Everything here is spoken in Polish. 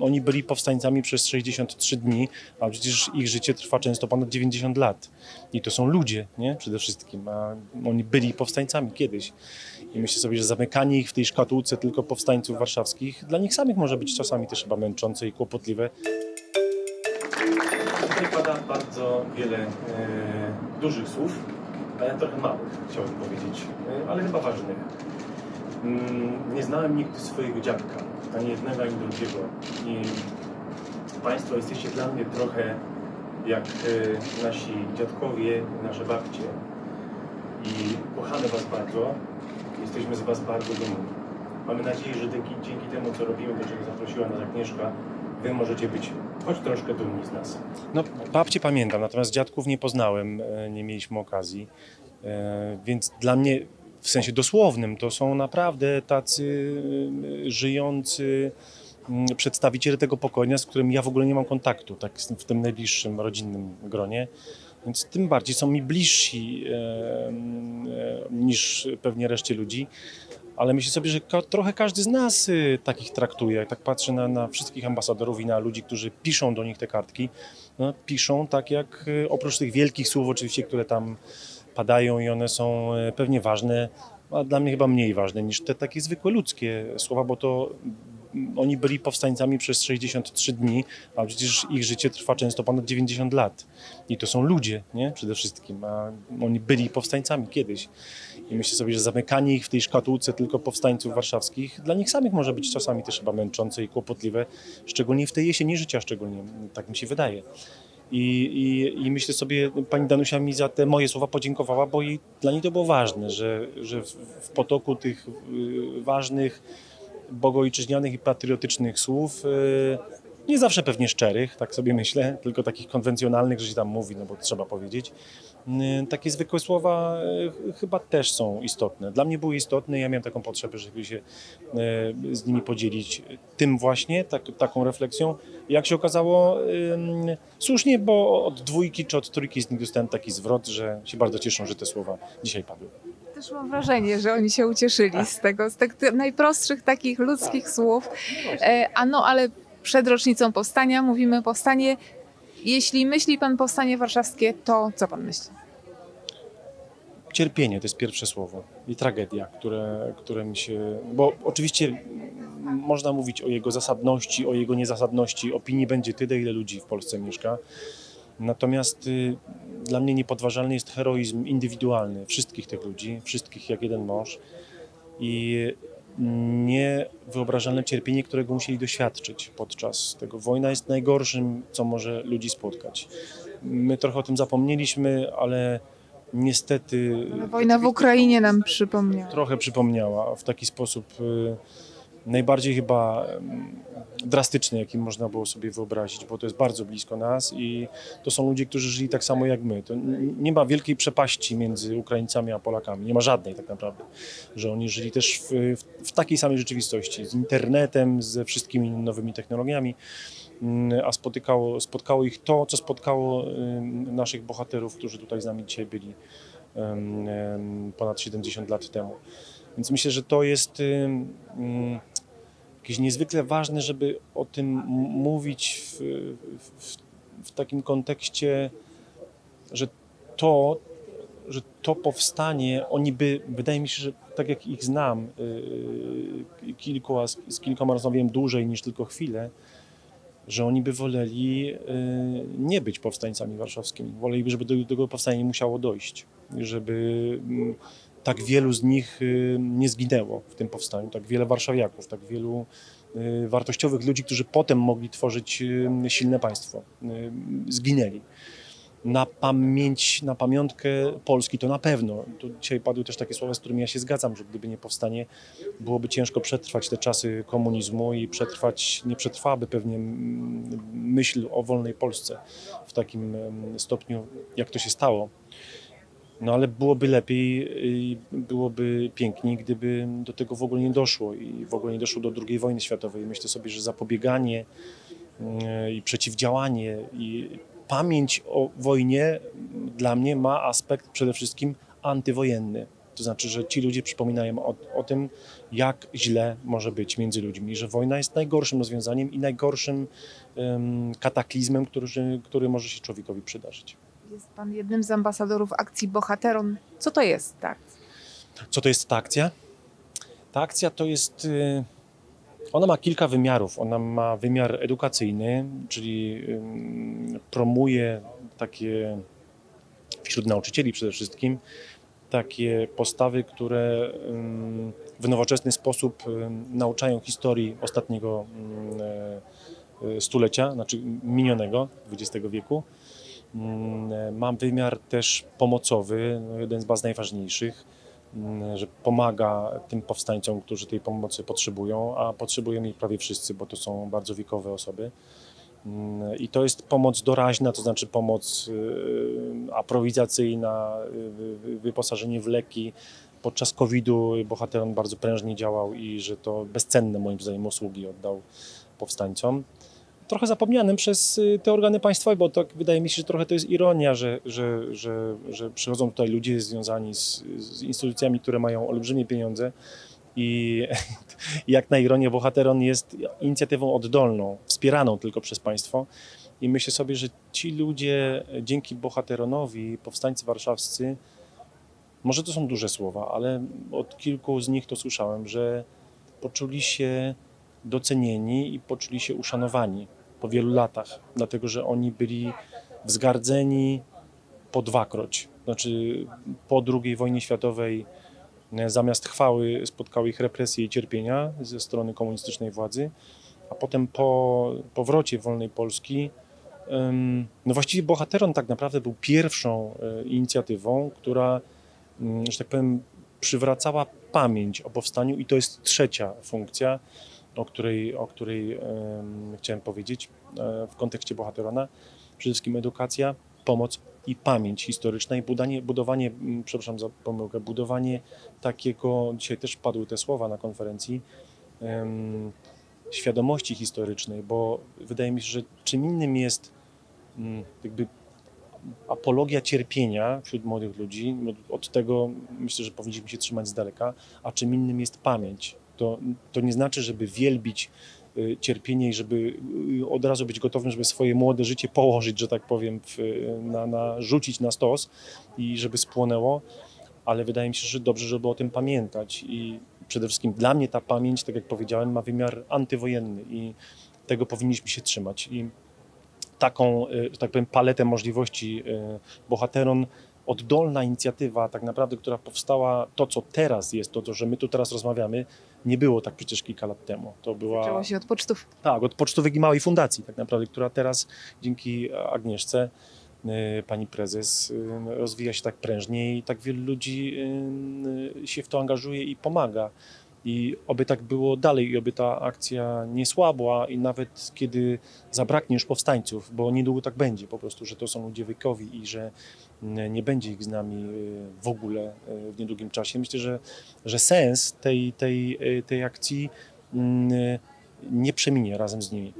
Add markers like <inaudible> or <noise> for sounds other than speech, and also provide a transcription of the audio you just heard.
oni byli powstańcami przez 63 dni, a przecież ich życie trwa często ponad 90 lat. I to są ludzie, nie? Przede wszystkim. A oni byli powstańcami kiedyś. I myślę sobie, że zamykanie ich w tej szkatułce tylko powstańców warszawskich dla nich samych może być czasami też chyba męczące i kłopotliwe. Tutaj pada bardzo wiele e, dużych słów, ale trochę małych, chciałbym powiedzieć, e, ale chyba ważnych. Mm, nie znałem nigdy swojego dziadka, ani jednego, ani drugiego. I Państwo jesteście dla mnie trochę jak e, nasi dziadkowie, nasze babcie. I kochamy Was bardzo, jesteśmy z Was bardzo dumni. Mamy nadzieję, że dzięki, dzięki temu, co robimy, do czego zaprosiła nas Agnieszka, Wy możecie być choć troszkę dumni z nas. No, babcie pamiętam, natomiast dziadków nie poznałem, e, nie mieliśmy okazji. E, Więc dla mnie, w sensie dosłownym, to są naprawdę tacy e, żyjący mm, przedstawiciele tego pokolenia, z którym ja w ogóle nie mam kontaktu, tak w tym najbliższym rodzinnym gronie. Więc tym bardziej są mi bliżsi e, e, niż pewnie reszcie ludzi. Ale myślę sobie, że ka- trochę każdy z nas y, takich traktuje. Jak tak patrzę na, na wszystkich ambasadorów i na ludzi, którzy piszą do nich te kartki, no, piszą tak jak y, oprócz tych wielkich słów oczywiście, które tam padają i one są y, pewnie ważne, a dla mnie chyba mniej ważne niż te takie zwykłe ludzkie słowa, bo to mm, oni byli powstańcami przez 63 dni, a przecież ich życie trwa często ponad 90 lat. I to są ludzie, nie? Przede wszystkim. A oni byli powstańcami kiedyś. I myślę sobie, że zamykanie ich w tej szkatułce tylko powstańców warszawskich dla nich samych może być czasami też chyba męczące i kłopotliwe, szczególnie w tej jesieni życia, szczególnie, tak mi się wydaje. I, i, I myślę sobie, pani Danusia mi za te moje słowa podziękowała, bo jej, dla niej to było ważne, że, że w, w potoku tych y, ważnych, bogoojczyźnianych i patriotycznych słów, y, nie zawsze pewnie szczerych, tak sobie myślę, tylko takich konwencjonalnych, że się tam mówi, no bo trzeba powiedzieć. Y, Takie zwykłe słowa y, chyba też są istotne. Dla mnie były istotne ja miałem taką potrzebę, żeby się y, z nimi podzielić tym właśnie, tak, taką refleksją. Jak się okazało, słusznie, bo od dwójki czy od trójki z nich dostałem taki zwrot, że się bardzo cieszą, że te słowa dzisiaj padły. Też mam wrażenie, że oni się ucieszyli z tego, z tych najprostszych takich ludzkich słów. E, a no, ale przed rocznicą powstania mówimy powstanie. Jeśli myśli pan powstanie warszawskie, to co pan myśli? Cierpienie to jest pierwsze słowo i tragedia, które, które mi się. Bo oczywiście można mówić o jego zasadności, o jego niezasadności. Opinii będzie tyle, ile ludzi w Polsce mieszka. Natomiast y, dla mnie niepodważalny jest heroizm indywidualny wszystkich tych ludzi, wszystkich jak jeden mąż i niewyobrażalne cierpienie, którego musieli doświadczyć podczas tego. Wojna jest najgorszym, co może ludzi spotkać. My trochę o tym zapomnieliśmy, ale niestety Wojna w Ukrainie nam przypomniała. trochę przypomniała w taki sposób y, najbardziej chyba drastyczny, jaki można było sobie wyobrazić, bo to jest bardzo blisko nas i to są ludzie, którzy żyli tak samo jak my. To nie ma wielkiej przepaści między Ukraińcami a Polakami, nie ma żadnej tak naprawdę, że oni żyli też w, w, w takiej samej rzeczywistości, z internetem, ze wszystkimi nowymi technologiami, Mm, a spotykało, spotkało ich to, co spotkało naszych bohaterów, którzy tutaj z nami dzisiaj byli ponad 70 lat temu. Więc myślę, że to jest jakieś niezwykle ważne, żeby o tym mówić w, w, w takim kontekście, że to, że to powstanie, oni by, wydaje mi się, że tak jak ich znam, yy, kilku, a z, z kilkoma rozmawiałem dłużej niż tylko chwilę, że oni by woleli yy, nie być powstańcami warszawskimi. Woleliby, żeby do tego powstania nie musiało dojść. Żeby mm, tak wielu z nich y, nie zginęło w tym powstaniu, tak wiele warszawiaków, tak wielu y, wartościowych ludzi, którzy potem mogli tworzyć y, silne państwo, zginęli. Na pamięć, na pamiątkę Polski to na pewno. Tu dzisiaj padły też takie słowa, z którymi ja się zgadzam, że gdyby nie powstanie, byłoby ciężko przetrwać te czasy komunizmu i przetrwać, nie przetrwałaby pewnie myśl o wolnej Polsce w takim stopniu, jak to się stało. No ale byłoby lepiej i byłoby piękniej, gdyby do tego w ogóle nie doszło i w ogóle nie doszło do II wojny światowej. Myślę sobie, że zapobieganie mm, i przeciwdziałanie i pamięć o wojnie dla mnie ma aspekt przede wszystkim antywojenny. To znaczy, że ci ludzie przypominają o, o tym, jak źle może być między ludźmi, że wojna jest najgorszym rozwiązaniem i najgorszym em, kataklizmem, który, który może się człowiekowi przydarzyć. Jest pan jednym z ambasadorów akcji Bohateron. Co to jest tak? Co to jest ta akcja? Ta akcja to jest. y, Ona ma kilka wymiarów. Ona ma wymiar edukacyjny, czyli promuje takie wśród nauczycieli przede wszystkim takie postawy, które w nowoczesny sposób nauczają historii ostatniego e, e, stulecia, znaczy minionego XX wieku. Mm, Mam wymiar też pomocowy, no jeden z bardzo najważniejszych, mm, że pomaga tym powstańcom, którzy tej pomocy potrzebują, a potrzebują jej prawie wszyscy, bo to są bardzo wiekowe osoby. Mm, I to jest pomoc doraźna, to znaczy pomoc aprowizacyjna, wyposażenie w leki. Podczas COVID-u bohateron bardzo prężnie działał i że to bezcenne moim zdaniem usługi oddał powstańcom trochę zapomnianym przez y, te organy państwowe, bo tak wydaje mi się, że trochę to jest ironia, że, że, że, że przychodzą tutaj ludzie związani z, z instytucjami, które mają olbrzymie pieniądze i <laughs> jak na ironię bohateron jest inicjatywą oddolną, wspieraną tylko przez państwo. I myślę sobie, że ci ludzie dzięki bohateronowi, powstańcy warszawscy, może to są duże słowa, ale od kilku z nich to słyszałem, że poczuli się docenieni i poczuli się uszanowani po wielu latach, dlatego że oni byli wzgardzeni po dwakroć. Znaczy po II wojnie światowej e, zamiast chwały spotkały ich represje i cierpienia ze strony komunistycznej władzy, a potem po powrocie wolnej Polski no właściwie Bohateron tak naprawdę był pierwszą e, inicjatywą, która, mm, że tak powiem, przywracała pamięć o powstaniu i to jest trzecia funkcja, o której, o której em, chciałem powiedzieć e, w kontekście Bohaterona. Przede wszystkim edukacja, pomoc i pamięć historyczna i budowanie, budowanie mm, przepraszam za pomyłkę, budowanie takiego, dzisiaj też padły te słowa na konferencji, świadomości historycznej, bo wydaje mi się, że czym innym jest mm, jakby apologia cierpienia wśród młodych ludzi, od- od tego myślę, że powinniśmy się trzymać z daleka, a czym innym jest pamięć. To, to nie znaczy, żeby wielbić y, cierpienie i żeby y, od razu być gotowym, żeby swoje młode życie położyć, że tak powiem, w, na, na, rzucić na stos i żeby spłonęło, ale wydaje mi się, że dobrze, żeby o tym pamiętać i przede wszystkim dla mnie ta pamięć, tak jak powiedziałem, ma wymiar antywojenny i tego powinniśmy się trzymać. I taką, y, że tak powiem, paletę możliwości y, bohateron, oddolna inicjatywa tak naprawdę, która powstała, to co teraz jest, to, to że my tu teraz rozmawiamy, nie było tak przecież kilka lat temu. To była... Zaczęło się od pocztów. Tak, od pocztowej i małej fundacji tak naprawdę, która teraz dzięki Agnieszce, y, pani prezes, y, rozwija się tak prężnie i tak wielu ludzi y, się w to angażuje i pomaga. I oby tak było dalej i oby ta akcja nie słabła i nawet kiedy zabraknie już powstańców, bo niedługo tak będzie po prostu, że to są ludzie wiekowi i że y, nie będzie ich z nami y, w ogóle y, w niedługim czasie. Myślę, że, że sens tej, tej, y, tej akcji mm, nie przeminie razem z nimi.